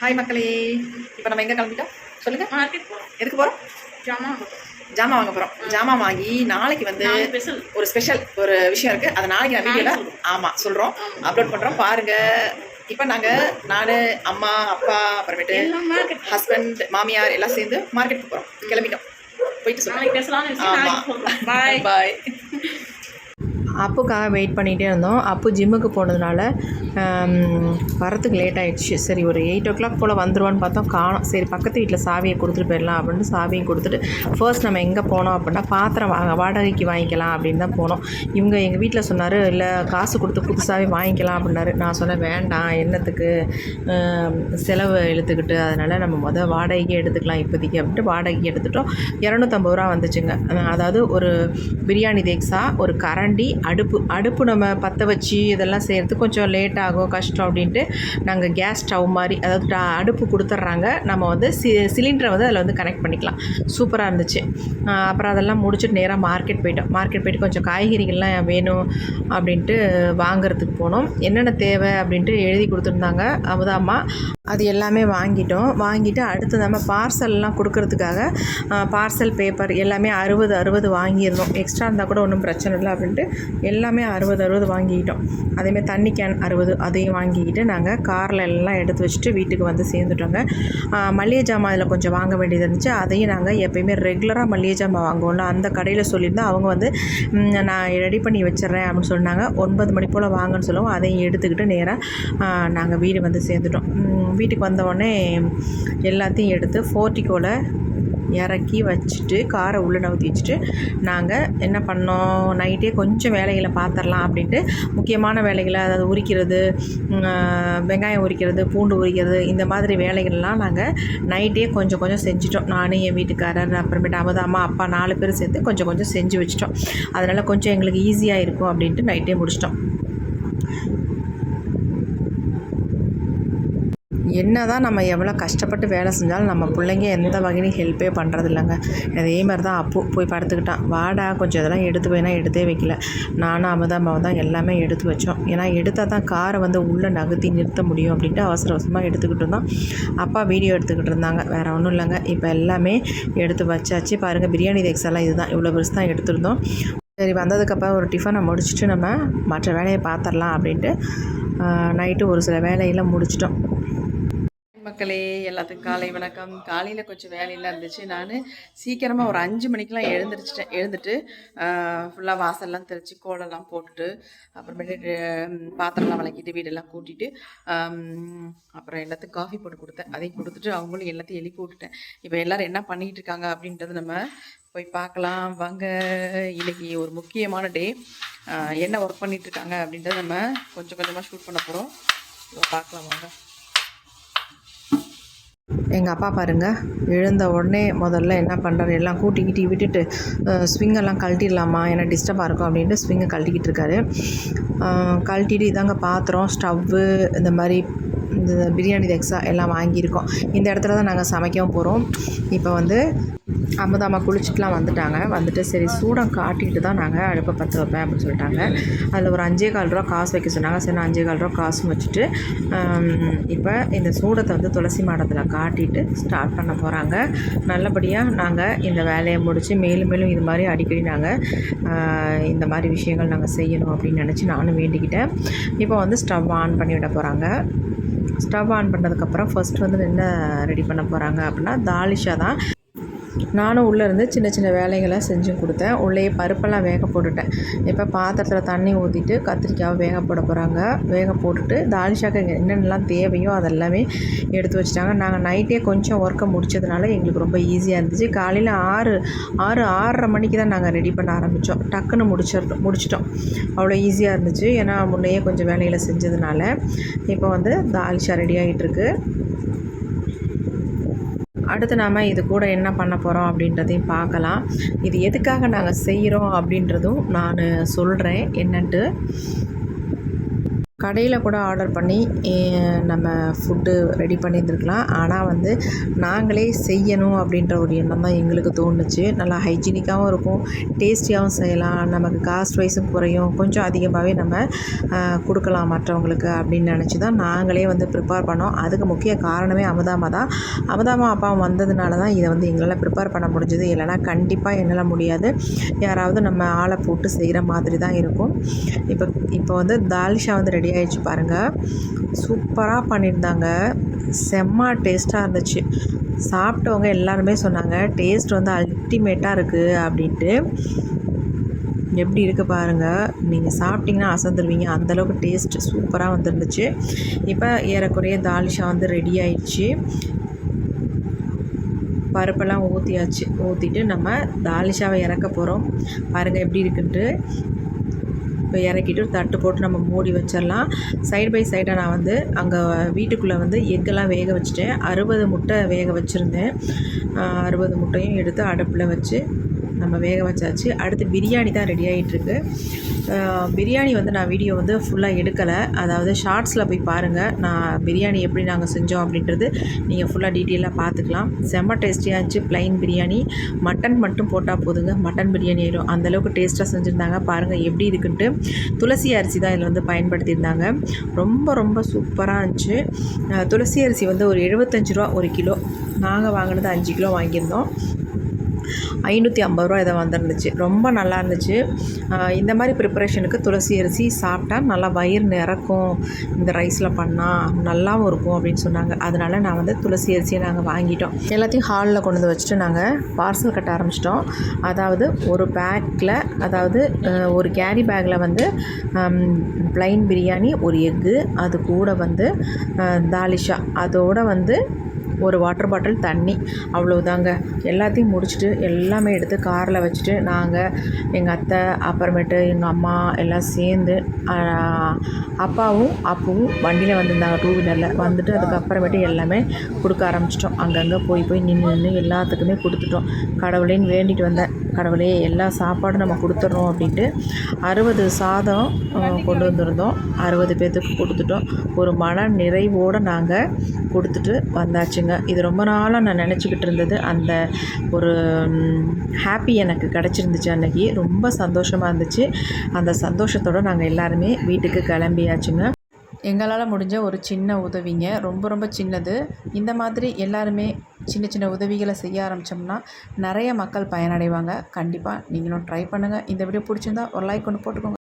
Hi மக்களே. இப்போ நம்ம எங்கே கிளம்பிட்டோம்? சொல்லுங்க. போகிறோம் எதுக்கு போகிறோம் ஜாமான் வாங்க போகிறோம் ஜாமான் வாங்கி நாளைக்கு வந்து ஒரு ஸ்பெஷல் ஒரு விஷயம் இருக்கு. அதை நாளைக்கு நான் வீடியோல நாளைக்கு ஆமா சொல்றோம். அப்லோட் பண்றோம். பாருங்க. இப்போ நாங்க நானு அம்மா அப்பா அப்புறமேட்டு ஹஸ்பண்ட் மாமியார் எல்லாம் சேர்ந்து மார்க்கெட் போறோம். கிளம்பிட்டோம். போயிட்டு சொல்லுங்க நாளைக்கு பேசலாம்னு வச்சு ஆமா. நாளைக்கு போகிறோம் பாய் பாய் அப்புக்காக வெயிட் பண்ணிகிட்டே இருந்தோம். அப்பு ஜிம்முக்கு போனதுனால வரத்துக்கு லேட் ஆகிடுச்சு சரி ஒரு எயிட் ஓ கிளாக் போல் வந்துருவான்னு பார்த்தோம். காணோம். சரி பக்கத்து வீட்டில் சாவியை கொடுத்துட்டு போயிடலாம் அப்படின்னு சாவியும் கொடுத்துட்டு ஃபர்ஸ்ட் நம்ம எங்கே போனோம் அப்படின்னா பாத்திரம் வாங்க வாடகைக்கு வாங்கிக்கலாம் அப்படின்னு தான் போனோம். இவங்க எங்கள் வீட்டில் சொன்னார் இல்லை காசு கொடுத்து புதுசாகவே வாங்கிக்கலாம் அப்படின்னாரு. நான் சொன்னேன் வேண்டாம் என்னத்துக்கு? செலவு இழுத்துக்கிட்டு அதனால் நம்ம மொதல் வாடகைக்கே எடுத்துக்கலாம் இப்போதைக்கு அப்படின்ட்டு வாடகைக்கு எடுத்துட்டோம். இரநூத்தம்பது ரூபா வந்துச்சுங்க. அதாவது ஒரு பிரியாணி தேக்ஸா ஒரு கரண்டி அடுப்பு அடுப்பு நம்ம பற்ற வச்சு இதெல்லாம் செய்கிறதுக்கு கொஞ்சம் லேட் ஆகும் கஷ்டம் அப்படின்ட்டு நாங்கள் கேஸ் ஸ்டவ் மாதிரி அதாவது அடுப்பு கொடுத்துட்றாங்க. நம்ம வந்து சி சிலிண்டரை வந்து அதில் வந்து கனெக்ட் பண்ணிக்கலாம். சூப்பராக இருந்துச்சு. அப்புறம் அதெல்லாம் முடிச்சுட்டு நேராக மார்க்கெட் போயிட்டோம். மார்க்கெட் போயிட்டு கொஞ்சம் காய்கறிகள்லாம் வேணும் அப்படின்ட்டு வாங்குறதுக்கு போனோம். என்னென்ன தேவை அப்படின்ட்டு எழுதி கொடுத்துருந்தாங்க. அமுதாம்மா அது எல்லாமே வாங்கிட்டோம். வாங்கிட்டு அடுத்து நம்ம பார்சல்லாம் கொடுக்கறதுக்காக பார்சல் பேப்பர் எல்லாமே அறுபது அறுபது வாங்கியிருந்தோம். எக்ஸ்ட்ரா இருந்தால் கூட ஒன்றும் பிரச்சனை இல்லை அப்படின்ட்டு எல்லாமே அறுபது அறுபது வாங்கிக்கிட்டோம். அதேமாதிரி தண்ணி கேன் அறுபது அதையும் வாங்கிக்கிட்டு நாங்கள் காரில் எல்லாம் எடுத்து வச்சுட்டு வீட்டுக்கு வந்து சேர்ந்துட்டோங்க. மளிகை ஜாமான் அதில் கொஞ்சம் வாங்க வேண்டியது இருந்துச்சு. அதையும் நாங்கள் எப்பயுமே ரெகுலராக மளிகை ஜாமான் வாங்குவோம்ல அந்த கடையில் சொல்லியிருந்தால் அவங்க வந்து நான் ரெடி பண்ணி வச்சிடுறேன் அப்படின்னு சொன்னாங்க. ஒன்பது மணி போல் வாங்கன்னு சொல்லுவோம் அதையும் எடுத்துக்கிட்டு நேராக நாங்கள் வீடு வந்து சேர்ந்துட்டோம். வீட்டுக்கு வந்தவுடனே எல்லாத்தையும் எடுத்து ஃபோர்ட்டிக்கோவில் இறக்கி வச்சுட்டு காரை உள்ளே நவுத்தி வச்சுட்டு நாங்கள் என்ன பண்ணோம்? நைட்டே கொஞ்சம் வேலைகளை பார்த்துடலாம் அப்படின்ட்டு முக்கியமான வேலைகளை அதாவது உரிக்கிறது வெங்காயம் உரிக்கிறது பூண்டு உரிக்கிறது இந்த மாதிரி வேலைகள்லாம் நாங்கள் நைட்டே கொஞ்சம் கொஞ்சம் செஞ்சிட்டோம். நானும் என் வீட்டுக்காரர் அப்புறமேட்டு அமதா அம்மா அப்பா நாலு பேர் சேர்த்து கொஞ்சம் கொஞ்சம் செஞ்சு வச்சிட்டோம். அதனால் கொஞ்சம் எங்களுக்கு ஈஸியாக இருக்கும் அப்படின்ட்டு நைட்டே முடிச்சிட்டோம். என்ன தான் நம்ம எவ்வளோ கஷ்டப்பட்டு வேலை செஞ்சாலும் நம்ம பிள்ளைங்க எந்த வகையிலையும் ஹெல்ப்பே பண்ணுறது இல்லைங்க அதே மாதிரி தான் அப்பு போய் படுத்துக்கிட்டான். வாடா கொஞ்சம் இதெல்லாம் எடுத்து போயினா எடுத்தே வைக்கல. நானும் அமதாமாவை தான் எல்லாமே எடுத்து வச்சோம். ஏன்னா எடுத்தால் தான் காரை வந்து உள்ளே நகர்த்தி நிறுத்த முடியும் அப்படின்ட்டு அவசர அவசரமாக எடுத்துக்கிட்டு இருந்தோம். அப்பா வீடியோ எடுத்துக்கிட்டு இருந்தாங்க. வேறு ஒன்றும் இல்லைங்க. இப்போ எல்லாமே எடுத்து வச்சாச்சு. பாருங்கள் பிரியாணி தேக்ஸ் எல்லாம் இதுதான். இவ்வளோ பெருசு தான் எடுத்துருந்தோம். சரி வந்ததுக்கப்புறம் ஒரு டிஃபனை முடிச்சுட்டு நம்ம மற்ற வேலையை பார்த்துடலாம் அப்படின்ட்டு நைட்டு ஒரு சில வேலையெல்லாம் முடிச்சிட்டோம். மக்களே எல்லாத்துக்கும் காலை வணக்கம். காலையில் கொஞ்சம் வேலையெல்லாம் இருந்துச்சு. நான் சீக்கிரமாக ஒரு அஞ்சு மணிக்கெலாம் எழுந்திரிச்சிட்டேன். எழுந்துட்டு ஃபுல்லாக வாசல்லாம் தெளித்து கோலம்லாம் போட்டுட்டு அப்புறமேட்டு பாத்திரம்லாம் விளக்கிட்டு வீடெல்லாம் கூட்டிட்டு அப்புறம் எல்லாத்துக்கும் காஃபி போட்டு கொடுத்தேன். அதையும் கொடுத்துட்டு அவங்களும் எல்லாத்தையும் எழுப்பி விட்டுட்டேன். இப்போ எல்லோரும் என்ன பண்ணிகிட்டு இருக்காங்க அப்படின்றது நம்ம போய் பார்க்கலாம். வாங்க இன்னைக்கு ஒரு முக்கியமான டே என்ன ஒர்க் பண்ணிகிட்டு இருக்காங்க அப்படின்றத நம்ம கொஞ்சம் கொஞ்சமாக ஷூட் பண்ண போகிறோம் பார்க்கலாம் வாங்க. எங்கள் அப்பா பாருங்கள் எழுந்த உடனே முதல்ல என்ன பண்ணுறாரு எல்லாம் கூட்டிக்கிட்டு விட்டுட்டு ஸ்விங்கெல்லாம் கழட்டிடலாமா ஏன்னா டிஸ்டர்பாக இருக்கும் அப்படின்ட்டு ஸ்விங்கை கழட்டிக்கிட்டு இருக்காரு. கழட்டிட்டு இதாங்க பாத்திரம் ஸ்டவ்வு இந்த மாதிரி இந்த பிரியாணி எக்ஸா எல்லாம் வாங்கியிருக்கோம். இந்த இடத்துல தான் நாங்கள் சமைக்கவும் போகிறோம் இப்போ வந்து அமுதாம்மா குளிச்சுட்டுலாம் வந்துட்டாங்க. வந்துட்டு சரி சூடம் காட்டிட்டு தான் நாங்கள் அடுப்பை பற்ற வைப்பேன் அப்படின்னு சொல்லிட்டாங்க. அதில் ஒரு அஞ்சே கால் ரூபா காசு வைக்க சொன்னாங்க. சரி நான் அஞ்சே கால் ரூபா காசும் வச்சுட்டு இப்போ இந்த சூடத்தை வந்து துளசி மாடத்தில் காட்டிட்டு ஸ்டார்ட் பண்ண போகிறாங்க நல்லபடியாக நாங்கள் இந்த வேலையை முடித்து மேலும் மேலும் இது மாதிரி அடிக்கடி நாங்கள் இந்த மாதிரி விஷயங்கள் நாங்கள் செய்யணும் அப்படின்னு நினச்சி நானும் வேண்டிக்கிட்டேன். இப்போ வந்து ஸ்டவ் ஆன் பண்ணி விட போகிறாங்க ஸ்டவ் ஆன் பண்ணதுக்கப்புறம் ஃபர்ஸ்ட் வந்து என்ன ரெடி பண்ண போகிறாங்க அப்படின்னா தாலிஷா தான். நானும் உள்ளே இருந்து சின்ன சின்ன வேலைகளை செஞ்சு கொடுத்தேன். உள்ளேயே பருப்பெல்லாம் வேக போட்டுட்டேன். இப்போ பாத்திரத்தில் தண்ணி ஊற்றிட்டு கத்திரிக்காவை வேக போட போகிறாங்க வேக போட்டுட்டு தாலிஷாக்கு என்னென்னலாம் தேவையோ அதெல்லாமே எடுத்து வச்சுட்டாங்க. நாங்கள் நைட்டே கொஞ்சம் ஒர்க்கை முடித்ததுனால எங்களுக்கு ரொம்ப ஈஸியாக இருந்துச்சு. காலையில் ஆறு ஆறு ஆறரை மணிக்கு தான் நாங்கள் ரெடி பண்ண ஆரம்பித்தோம் டக்குன்னு முடிச்சிட்டோம் முடிச்சிட்டோம். அவ்வளோ ஈஸியாக இருந்துச்சு. ஏன்னா முன்னையே கொஞ்சம் வேலைகளை செஞ்சதுனால இப்போ வந்து தாலிஷா ரெடி ஆகிட்டுருக்கு அடுத்து நாம் இது கூட என்ன பண்ண போகிறோம் அப்படின்றதையும் பார்க்கலாம். இது எதுக்காக நாங்கள் செய்கிறோம் அப்படின்றதும் நான் சொல்கிறேன் என்னன்ட்டு கடையில் கூட ஆர்டர் பண்ணி நம்ம ஃபுட்டு ரெடி பண்ணியிருந்துருக்கலாம். ஆனால் வந்து நாங்களே செய்யணும் அப்படின்ற ஒரு எண்ணம் தான் எங்களுக்கு தோணுச்சு. நல்லா ஹைஜீனிக்காகவும் இருக்கும் டேஸ்டியாகவும் செய்யலாம். நமக்கு காஸ்ட் வைஸும் குறையும். கொஞ்சம் அதிகமாகவே நம்ம கொடுக்கலாம் மற்றவங்களுக்கு அப்படின்னு நினச்சி தான் நாங்களே வந்து ப்ரிப்பேர் பண்ணோம். அதுக்கு முக்கிய காரணமே அமுதாமா தான். அமுதாமா அப்பா வந்ததுனால தான் இதை வந்து எங்களால் ப்ரிப்பேர் பண்ண முடிஞ்சது. இல்லைனா கண்டிப்பாக என்னால் முடியாது. யாராவது நம்ம ஆளை போட்டு செய்கிற மாதிரி தான் இருக்கும். இப்போ இப்போ வந்து தால்ஷா வந்து ரெடி ஆயிடுச்சு பாருங்கள் சூப்பராக பண்ணியிருந்தாங்க. செம்ம டேஸ்ட்டாக இருந்துச்சு. சாப்பிட்டவங்க எல்லாருமே சொன்னாங்க டேஸ்ட் வந்து அல்டிமேட்டாக இருக்குது அப்படின்ட்டு. எப்படி இருக்குது பாருங்கள் நீங்கள் சாப்பிட்டிங்கன்னா அசந்துருவீங்க. அந்தளவுக்கு டேஸ்ட் சூப்பராக வந்துருந்துச்சு. இப்போ ஏறக்குறைய தாலிஷா வந்து ரெடி ஆயிடுச்சு. பருப்பெல்லாம் ஊற்றியாச்சு ஊற்றிட்டு நம்ம தாலிஷாவை இறக்க போகிறோம் பாருங்கள் எப்படி இருக்குன்ட்டு. இப்போ இறக்கிட்டு ஒரு தட்டு போட்டு நம்ம மூடி வச்சிடலாம். சைடு பை சைடாக நான் வந்து அங்கே வீட்டுக்குள்ளே வந்து எக்கெல்லாம் வேக வச்சுட்டேன். அறுபது முட்டை வேக வச்சுருந்தேன். அறுபது முட்டையும் எடுத்து அடுப்பில் வச்சு நம்ம வேக வச்சாச்சு. அடுத்து பிரியாணி தான் ரெடி ஆகிட்டுருக்கு பிரியாணி வந்து நான் வீடியோ வந்து ஃபுல்லாக எடுக்கலை. அதாவது ஷார்ட்ஸில் போய் பாருங்கள் நான் பிரியாணி எப்படி நாங்கள் செஞ்சோம் அப்படின்றது நீங்கள் ஃபுல்லாக டீட்டெயிலாக பார்த்துக்கலாம் செம்ம டேஸ்டியாக இருந்துச்சு ப்ளைன் பிரியாணி. மட்டன் மட்டும் போட்டால் போதுங்க. மட்டன் பிரியாணி ஆயிடும் அந்தளவுக்கு டேஸ்ட்டாக செஞ்சுருந்தாங்க. பாருங்கள் எப்படி இருக்குன்ட்டு. துளசி அரிசி தான் இதில் வந்து பயன்படுத்தியிருந்தாங்க. ரொம்ப ரொம்ப சூப்பராக இருந்துச்சு. துளசி அரிசி வந்து ஒரு எழுபத்தஞ்சு ரூபா ஒரு கிலோ. நாங்கள் வாங்கினது அஞ்சு கிலோ வாங்கியிருந்தோம். ஐநூற்றி ஐம்பது ரூபா இதை வந்துருந்துச்சு. ரொம்ப நல்லா இருந்துச்சு. இந்த மாதிரி ப்ரிப்பரேஷனுக்கு துளசி அரிசி சாப்பிட்டா நல்லா வயிறு நிறக்கும் இந்த ரைஸில் பண்ணால் நல்லாவும் இருக்கும் அப்படின்னு சொன்னாங்க. அதனால் நான் வந்து துளசி அரிசியை நாங்கள் வாங்கிட்டோம். எல்லாத்தையும் ஹாலில் கொண்டு வந்து வச்சுட்டு நாங்கள் பார்சல் கட்ட ஆரம்பிச்சிட்டோம். அதாவது ஒரு பேக்கில் அதாவது ஒரு கேரி பேக்கில் வந்து ப்ளைன் பிரியாணி ஒரு எக்கு அது கூட வந்து தாலிஷா அதோடு வந்து ஒரு வாட்டர் பாட்டில் தண்ணி அவ்வளோதாங்க எல்லாத்தையும் முடிச்சுட்டு எல்லாமே எடுத்து காரில் வச்சுட்டு நாங்கள் எங்கள் அத்தை அப்புறமேட்டு எங்கள் அம்மா எல்லாம் சேர்ந்து அப்பாவும் அப்புவும் வண்டியில் வந்திருந்தாங்க டூ வீலரில் வந்துட்டு அதுக்கப்புறமேட்டு எல்லாமே கொடுக்க ஆரம்பிச்சிட்டோம். அங்கங்கே போய் போய் நின்று நின்று எல்லாத்துக்குமே கொடுத்துட்டோம். கடவுளேன்னு வேண்டிட்டு வந்தேன் கடவுளே எல்லா சாப்பாடும் நம்ம கொடுத்துட்றோம் அப்படின்ட்டு அறுபது சாதம் கொண்டு வந்திருந்தோம். அறுபது பேர்த்துக்கு கொடுத்துட்டோம். ஒரு மன நிறைவோடு நாங்கள் கொடுத்துட்டு வந்தாச்சுங்க. இது ரொம்ப நாளாக நான் நினச்சிக்கிட்டு இருந்தது. அந்த ஒரு ஹாப்பி எனக்கு கிடச்சிருந்துச்சு அன்றைக்கி ரொம்ப சந்தோஷமாக இருந்துச்சு. அந்த சந்தோஷத்தோடு நாங்கள் எல்லாருமே வீட்டுக்கு கிளம்பியாச்சுங்க. எங்களால் முடிஞ்ச ஒரு சின்ன உதவிங்க. ரொம்ப ரொம்ப சின்னது. இந்த மாதிரி எல்லாருமே சின்ன சின்ன உதவிகளை செய்ய ஆரம்பித்தோம்னா நிறைய மக்கள் பயனடைவாங்க. கண்டிப்பாக நீங்களும் ட்ரை பண்ணுங்கள் இந்த வீடியோ பிடிச்சிருந்தா ஒரு லைக் ஒன்று போட்டுக்கோங்க.